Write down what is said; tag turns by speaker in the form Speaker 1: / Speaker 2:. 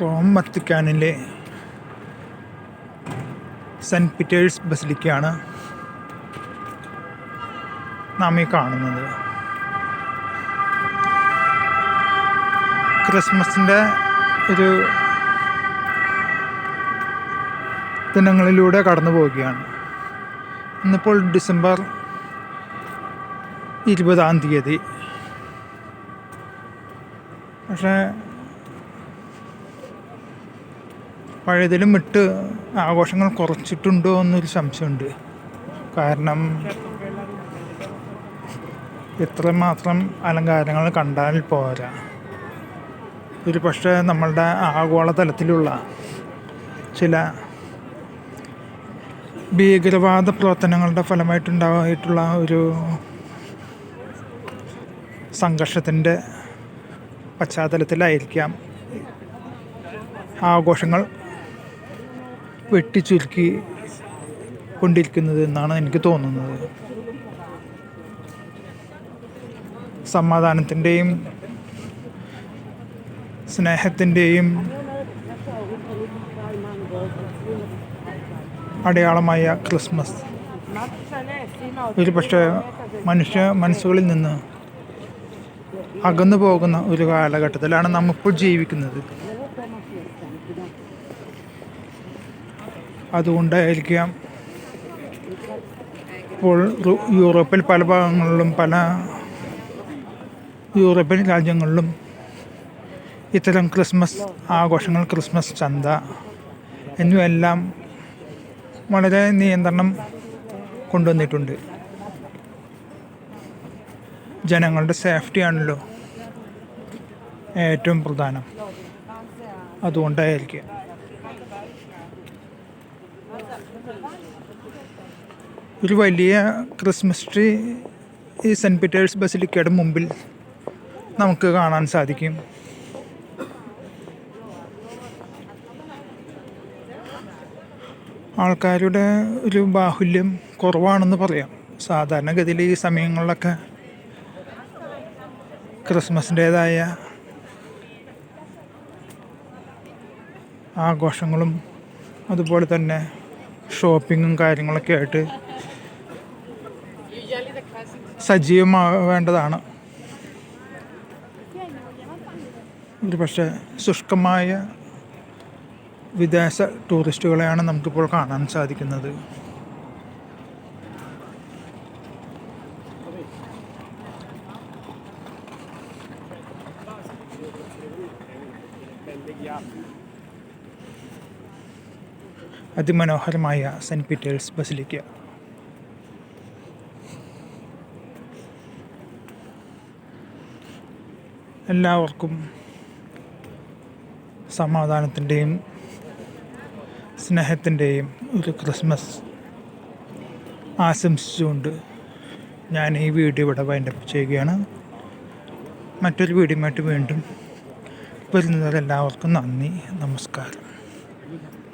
Speaker 1: Rome വത്തിക്കാനിലെ Saint Peter's ബസിലിക്കയാണ് നാം ഈ കാണുന്നത്. ക്രിസ്മസിന്റെ ഒരു ദിനങ്ങളിലൂടെ കടന്നു പോവുകയാണ്. ഇന്നിപ്പോൾ ഡിസംബർ ഇരുപതാം തീയതി. പക്ഷേ പഴയതിലും ഇട്ട് ആഘോഷങ്ങൾ കുറച്ചിട്ടുണ്ടോ എന്നൊരു സംശയമുണ്ട്. കാരണം ഇത്രമാത്രം അലങ്കാരങ്ങൾ കണ്ടാൽ പോരാ. ഒരു പക്ഷേ നമ്മളുടെ ആഗോളതലത്തിലുള്ള ചില ഭീകരവാദ പ്രവർത്തനങ്ങളുടെ ഫലമായിട്ടുണ്ടായിട്ടുള്ള ഒരു സംഘർഷത്തിന്റെ പശ്ചാത്തലത്തിലായിരിക്കാം ആഘോഷങ്ങൾ വെട്ടിച്ചുരുക്കി കൊണ്ടിരിക്കുന്നത് എന്നാണ് എനിക്ക് തോന്നുന്നത്. സമാധാനത്തിന്റെയും സ്നേഹത്തിന്റെയും അടയാളമായ ക്രിസ്മസ്. ഒരു പക്ഷേ മനുഷ്യ മനസ്സുകളിൽ നിന്ന് അകന്നു പോകുന്ന ഒരു കാലഘട്ടത്തിലാണ് നമ്മിപ്പോൾ ജീവിക്കുന്നത്. അതുകൊണ്ടായിരിക്കാം ഇപ്പോൾ യൂറോപ്പിൽ പല ഭാഗങ്ങളിലും പല യൂറോപ്യൻ രാജ്യങ്ങളിലും ഇത്തരം ക്രിസ്മസ് ആഘോഷങ്ങൾ ക്രിസ്മസ് ചന്ത എന്നിവയെല്ലാം വളരെ നിയന്ത്രണം കൊണ്ടുവന്നിട്ടുണ്ട്. ജനങ്ങളുടെ സേഫ്റ്റിയാണല്ലോ ഏറ്റവും പ്രധാനം. അതുകൊണ്ടായിരിക്കും. ഒരു വലിയ ക്രിസ്മസ് ട്രീ ഈ സെന്റ് പീറ്റേഴ്സ് ബസിലിക്കയുടെ മുമ്പിൽ നമുക്ക് കാണാൻ സാധിക്കും. ആൾക്കാരുടെ ഒരു ബാഹുല്യം കുറവാണെന്ന് പറയാം. സാധാരണഗതിയിൽ ഈ സമയങ്ങളിലൊക്കെ ക്രിസ്മസിന്റേതായ ആഘോഷങ്ങളും അതുപോലെ തന്നെ ഷോപ്പിങ്ങും കാര്യങ്ങളൊക്കെ ആയിട്ട് സജീവമാവേണ്ടതാണ് ഒരു പക്ഷേ ശുഷ്കമായ വിദേശ ടൂറിസ്റ്റുകളെയാണ് നമുക്കിപ്പോൾ കാണാൻ സാധിക്കുന്നത്. അതിമനോഹരമായ സെന്റ് പീറ്റേഴ്സ് ബസിലിക്ക. എല്ലാവർക്കും സമാധാനത്തിന്റെയും സ്നേഹത്തിന്റെയും ഒരു ക്രിസ്മസ് ആശംസിച്ചുകൊണ്ട് ഞാൻ ഈ വീഡിയോ ഇവിടെ വൈൻഡപ്പ് ചെയ്യുകയാണ്. മറ്റൊരു വീഡിയോയുമായിട്ട് വീണ്ടും വരുന്നവരെല്ലാവർക്കും നന്ദി നമസ്കാരം.